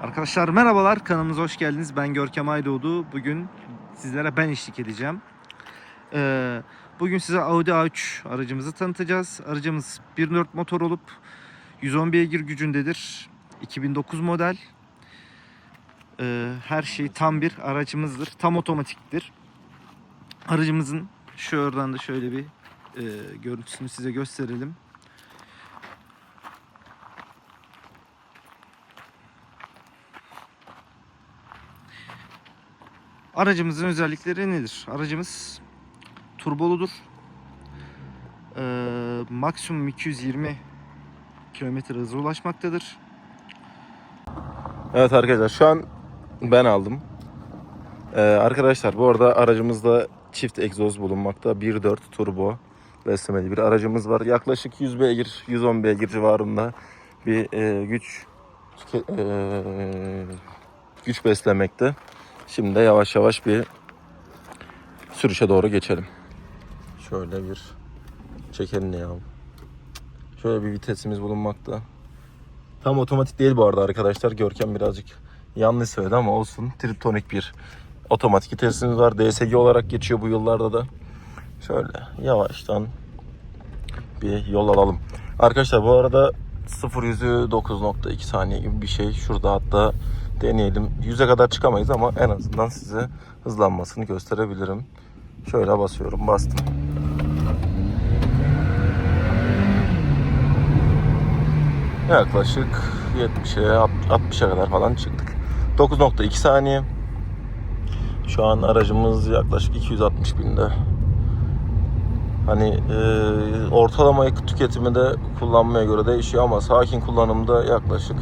Arkadaşlar merhabalar kanalımıza hoş geldiniz. Ben Görkem Aydoğdu. Bugün sizlere ben eşlik edeceğim. Ee, bugün size Audi A3 aracımızı tanıtacağız. Aracımız 1.4 motor olup 110 beygir gücündedir. 2009 model. Ee, her şey tam bir aracımızdır. Tam otomatiktir. Aracımızın şu oradan da şöyle bir e, görüntüsünü size gösterelim. Aracımızın özellikleri nedir? Aracımız turboludur. Ee, maksimum 220 kilometre hıza ulaşmaktadır. Evet arkadaşlar şu an ben aldım. Ee, arkadaşlar bu arada aracımızda çift egzoz bulunmakta. 1.4 turbo beslemeli bir aracımız var. Yaklaşık 100 beygir, 110 beygir civarında bir e, güç tüke- e, güç beslemekte. Şimdi de yavaş yavaş bir sürüşe doğru geçelim. Şöyle bir çekelim ya. Şöyle bir vitesimiz bulunmakta. Tam otomatik değil bu arada arkadaşlar. Görkem birazcık yanlış söyledi ama olsun. Triptonik bir otomatik vitesimiz var. DSG olarak geçiyor bu yıllarda da. Şöyle yavaştan bir yol alalım. Arkadaşlar bu arada 0 yüzü 9.2 saniye gibi bir şey. Şurada hatta deneyelim. 100'e kadar çıkamayız ama en azından size hızlanmasını gösterebilirim. Şöyle basıyorum. Bastım. Yaklaşık 70'e 60'a kadar falan çıktık. 9.2 saniye. Şu an aracımız yaklaşık 260 binde. Hani e, ortalama yakıt tüketimi de kullanmaya göre değişiyor ama sakin kullanımda yaklaşık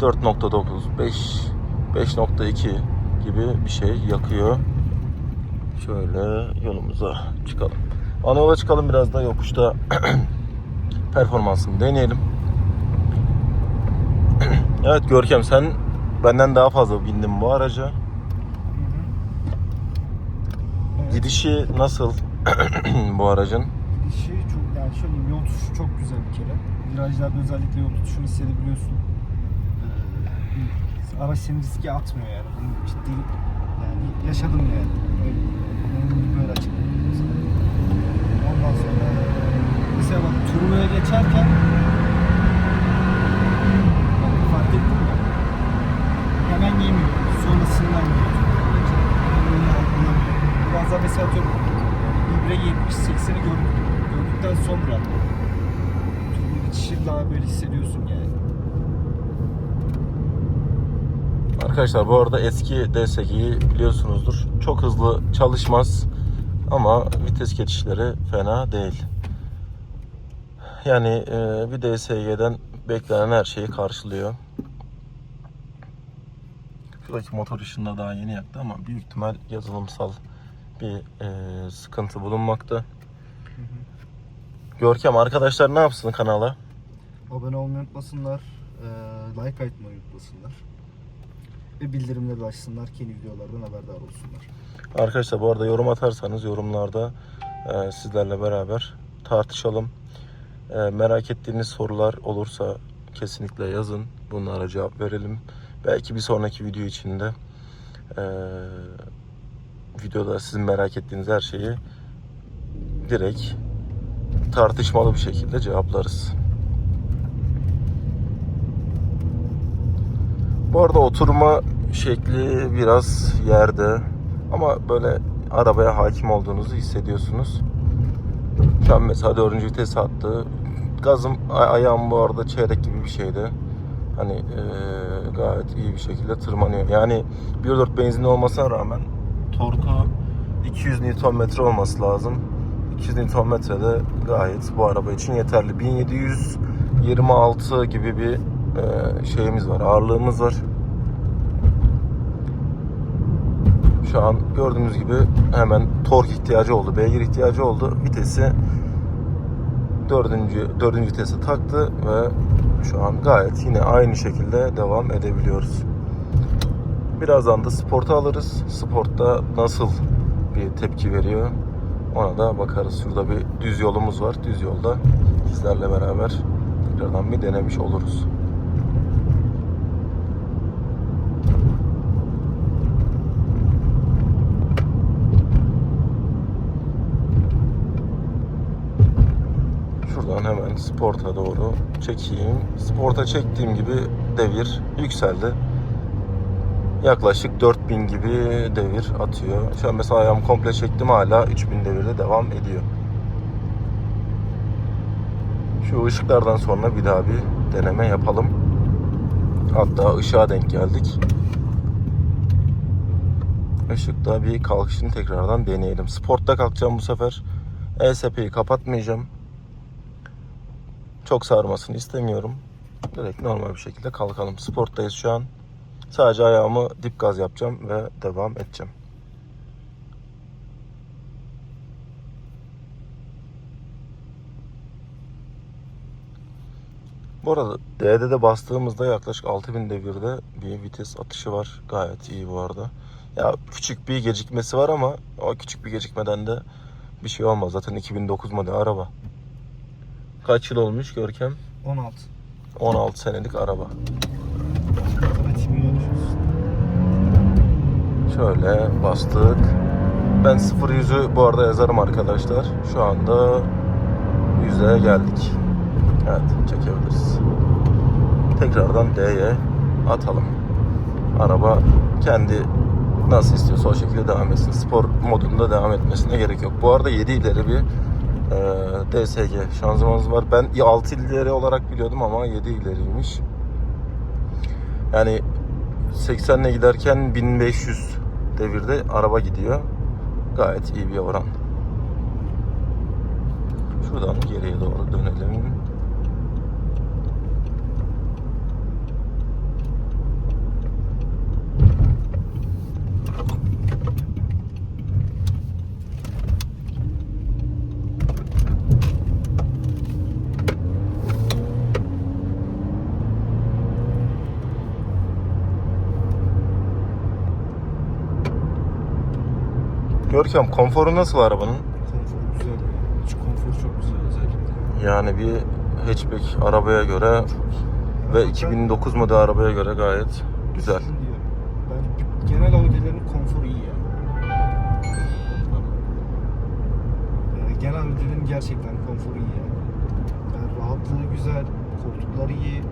4.9, 5, 5.2 gibi bir şey yakıyor. Şöyle yolumuza çıkalım. Ana yola çıkalım biraz da yokuşta performansını deneyelim. Evet Görkem sen benden daha fazla bindin bu araca. Gidişi nasıl bu aracın? Dişi çok yani şöyle yol tutuşu çok güzel bir kere. Virajlarda özellikle yol tutuşunu hissedebiliyorsun. Araç seni riske atmıyor yani. Bunu ciddi yani yaşadım yani. Öyle, böyle açıklayayım. Ondan sonra mesela bak Truno'ya geçerken bak fark ettin mi? Hemen yemiyor. Sonrasından yiyor. Algılamıyor. Biraz da mesela atıyorum İbre 70-80'i gördük, gördükten sonra turbo geçişi daha böyle hissediyorsun yani. Arkadaşlar bu arada eski DSG'yi biliyorsunuzdur. Çok hızlı çalışmaz ama vites geçişleri fena değil. Yani e, bir DSG'den beklenen her şeyi karşılıyor. Şuradaki motor ışığında daha yeni yaktı ama büyük ihtimal yazılımsal bir e, sıkıntı bulunmakta. Görkem arkadaşlar ne yapsın kanala? Abone olmayı unutmasınlar, eee, like atmayı unutmasınlar. Ve bildirimleri açsınlar ki yeni videolardan haberdar olsunlar. Arkadaşlar bu arada yorum atarsanız yorumlarda e, sizlerle beraber tartışalım. E, merak ettiğiniz sorular olursa kesinlikle yazın. Bunlara cevap verelim. Belki bir sonraki video içinde e, videoda sizin merak ettiğiniz her şeyi direkt tartışmalı bir şekilde cevaplarız. Bu arada oturma şekli biraz yerde ama böyle arabaya hakim olduğunuzu hissediyorsunuz. Şu an mesela dördüncü vites attı. Gazım ay- ayağım bu arada çeyrek gibi bir şeydi. Hani eee, gayet iyi bir şekilde tırmanıyor. Yani 1.4 benzinli olmasına rağmen torku 200 Nm olması lazım. 200 Nm de gayet bu araba için yeterli. 1726 gibi bir şeyimiz var, ağırlığımız var. Şu an gördüğünüz gibi hemen tork ihtiyacı oldu, beygir ihtiyacı oldu. Vitesi dördüncü, dördüncü vitese taktı ve şu an gayet yine aynı şekilde devam edebiliyoruz. Birazdan da sporta alırız. Sportta nasıl bir tepki veriyor ona da bakarız. Şurada bir düz yolumuz var. Düz yolda sizlerle beraber tekrardan bir denemiş oluruz. Sport'a doğru çekeyim. Sport'a çektiğim gibi devir yükseldi. Yaklaşık 4000 gibi devir atıyor. Şu an mesela ayağımı komple çektim hala 3000 devirde devam ediyor. Şu ışıklardan sonra bir daha bir deneme yapalım. Hatta ışığa denk geldik. Işıkta bir kalkışını tekrardan deneyelim. Sportta kalkacağım bu sefer. ESP'yi kapatmayacağım. Çok sarmasını istemiyorum. Direkt normal bir şekilde kalkalım. Sporttayız şu an. Sadece ayağımı dip gaz yapacağım ve devam edeceğim. Bu arada D'de de bastığımızda yaklaşık 6000 devirde bir vites atışı var. Gayet iyi bu arada. Ya küçük bir gecikmesi var ama o küçük bir gecikmeden de bir şey olmaz. Zaten 2009 model araba. Kaç yıl olmuş Görkem? 16. 16 senelik araba. Şöyle bastık. Ben 0 yüzü bu arada yazarım arkadaşlar. Şu anda yüzeye geldik. Evet çekebiliriz. Tekrardan D'ye atalım. Araba kendi nasıl istiyorsa o şekilde devam etsin. Spor modunda devam etmesine gerek yok. Bu arada 7 ileri bir e, DSG şanzımanımız var. Ben 6 ileri olarak biliyordum ama 7 ileriymiş. Yani 80 ile giderken 1500 devirde araba gidiyor. Gayet iyi bir oran. Şuradan geriye doğru dönelim. Görkem konforu nasıl arabanın? Konfor güzel. ya. İç konforu çok güzel özellikle. Yani bir hatchback arabaya göre ve 2009 model arabaya göre gayet güzel. Bence genel Audi'lerin konforu iyi ya. Yani genel Audi'lerin gerçekten konforu iyi yani. yani rahatlığı güzel, koltukları iyi.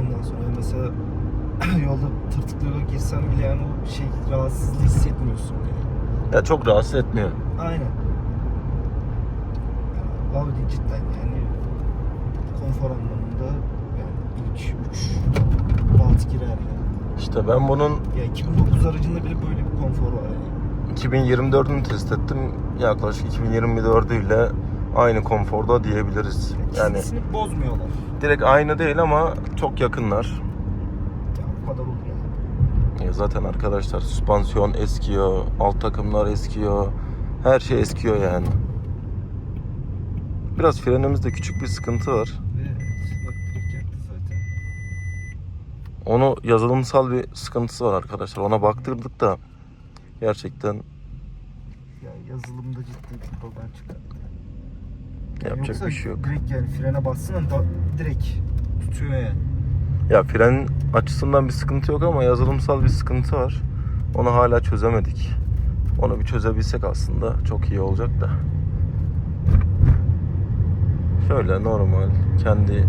Ondan sonra mesela yolda tırtıklı yola girsen bile yani o şey rahatsızlığı hissetmiyorsun yani. Ya çok rahatsız etmiyor. Aynen. Audi cidden yani konfor anlamında yani ilk 3 rahat girer yani. İşte ben bunun Ya 2009 aracında bile böyle bir konfor var yani. 2024'ünü test ettim. Yaklaşık 2024 ile aynı konforda diyebiliriz. Yani bozmuyorlar. direkt aynı değil ama çok yakınlar. Ya o kadar olur Ya zaten arkadaşlar süspansiyon eskiyor, alt takımlar eskiyor. Her şey eskiyor yani. Biraz frenimizde küçük bir sıkıntı var. Ve bak direkt yaktı zaten. Onu yazılımsal bir sıkıntısı var arkadaşlar. Ona baktırdık da gerçekten Ya yazılımda ciddi bir problem çıkardı. Yani yapacak bir şey yok. Direkt yani frene bassın da direkt tutuyor yani. Ya fren açısından bir sıkıntı yok ama yazılımsal bir sıkıntı var. Onu hala çözemedik. Onu bir çözebilsek aslında çok iyi olacak da. Şöyle normal kendi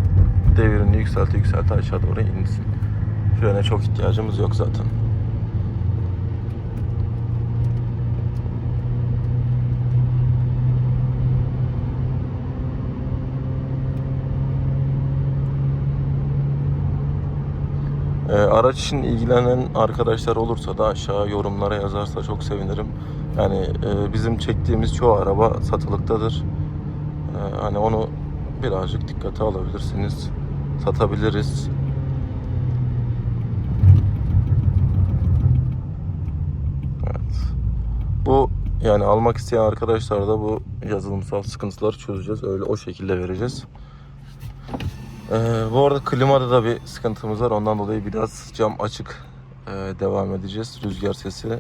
devirini yükselti yükselti aşağı doğru insin. Frene çok ihtiyacımız yok zaten. Ee, araç için ilgilenen arkadaşlar olursa da aşağı yorumlara yazarsa çok sevinirim. Yani e, bizim çektiğimiz çoğu araba satılıktadır. Ee, hani onu birazcık dikkate alabilirsiniz. Satabiliriz. Evet. Bu yani almak isteyen arkadaşlar da bu yazılımsal sıkıntıları çözeceğiz. Öyle o şekilde vereceğiz. Ee, bu arada klimada da bir sıkıntımız var. Ondan dolayı biraz cam açık ee, devam edeceğiz. Rüzgar sesi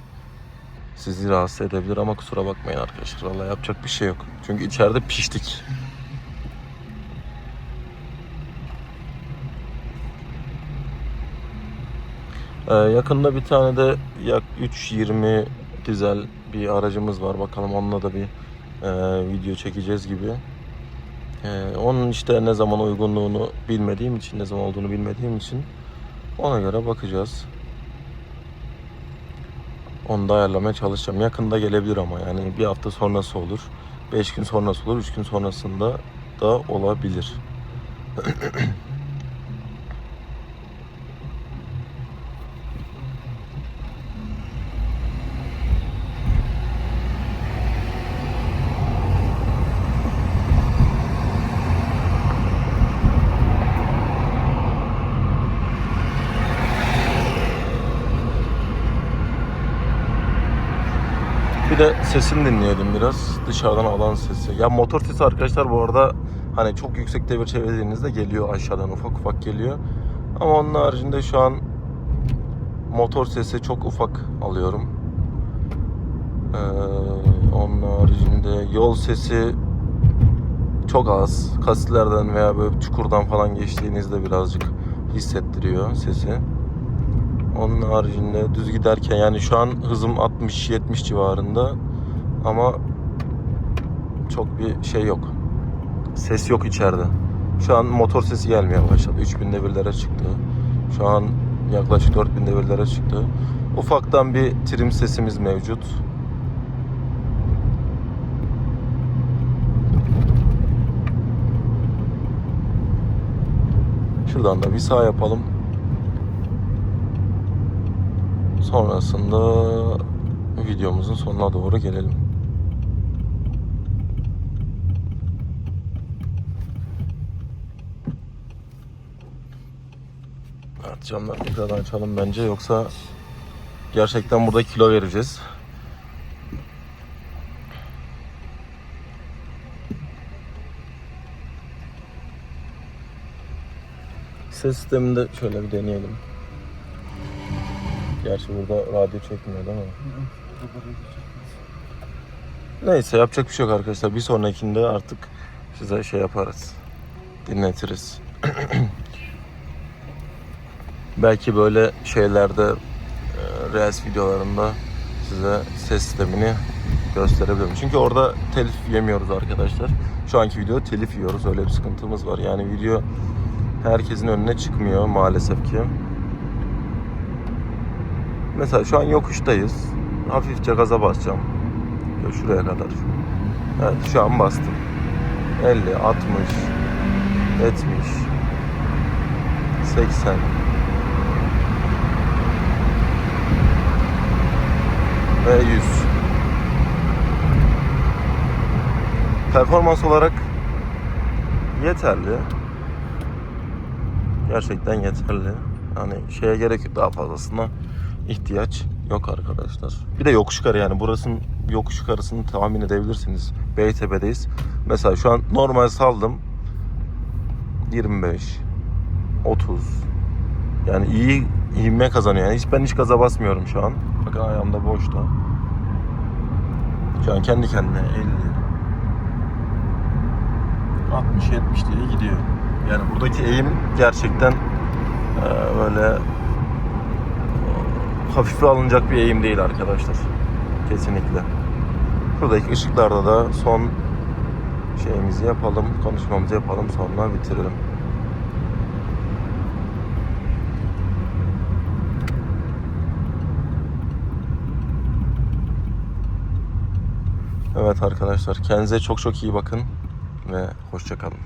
sizi rahatsız edebilir ama kusura bakmayın arkadaşlar. Vallahi yapacak bir şey yok. Çünkü içeride piştik. Ee, yakında bir tane de yak 3.20 dizel bir aracımız var. Bakalım onunla da bir e, video çekeceğiz gibi. Ee, onun işte ne zaman uygunluğunu bilmediğim için, ne zaman olduğunu bilmediğim için ona göre bakacağız. Onu da ayarlamaya çalışacağım. Yakında gelebilir ama yani bir hafta sonrası olur. 5 gün sonrası olur. 3 gün sonrasında da olabilir. de sesini dinleyelim biraz. Dışarıdan alan sesi. Ya motor sesi arkadaşlar bu arada hani çok yüksek devir çevirdiğinizde geliyor aşağıdan ufak ufak geliyor. Ama onun haricinde şu an motor sesi çok ufak alıyorum. Ee, onun haricinde yol sesi çok az. Kasislerden veya böyle çukurdan falan geçtiğinizde birazcık hissettiriyor sesi. Onun haricinde düz giderken yani şu an hızım 60-70 civarında ama çok bir şey yok. Ses yok içeride. Şu an motor sesi gelmeye başladı. 3000 devirlere çıktı. Şu an yaklaşık 4000 devirlere çıktı. Ufaktan bir trim sesimiz mevcut. Şuradan da bir sağ yapalım. Sonrasında videomuzun sonuna doğru gelelim. Evet camları tekrardan açalım bence yoksa gerçekten burada kilo vereceğiz. Ses sistemini de şöyle bir deneyelim. Gerçi burada radyo çekmiyor değil mi? Neyse yapacak bir şey yok arkadaşlar. Bir sonrakinde artık size şey yaparız. Dinletiriz. Belki böyle şeylerde e, Reels videolarında size ses sistemini gösterebilirim. Çünkü orada telif yemiyoruz arkadaşlar. Şu anki video telif yiyoruz. Öyle bir sıkıntımız var. Yani video herkesin önüne çıkmıyor maalesef ki. Mesela şu an yokuştayız. Hafifçe gaza basacağım. Şöyle Şuraya kadar. Evet şu an bastım. 50, 60, 70, 80. Ve 100. Performans olarak yeterli. Gerçekten yeterli. Yani şeye gerek yok daha fazlasına ihtiyaç yok arkadaşlar. Bir de yokuş yukarı yani burasının yokuş yukarısını tahmin edebilirsiniz. Beytepe'deyiz. Mesela şu an normal saldım. 25 30 yani iyi ivme kazanıyor. Yani hiç ben hiç gaza basmıyorum şu an. Bakın ayağım da boşta. Şu an kendi kendine 50 60 70 diye gidiyor. Yani buradaki eğim gerçekten e, böyle hafife alınacak bir eğim değil arkadaşlar. Kesinlikle. Buradaki ışıklarda da son şeyimizi yapalım, konuşmamızı yapalım sonra bitirelim. Evet arkadaşlar kendinize çok çok iyi bakın ve hoşça kalın.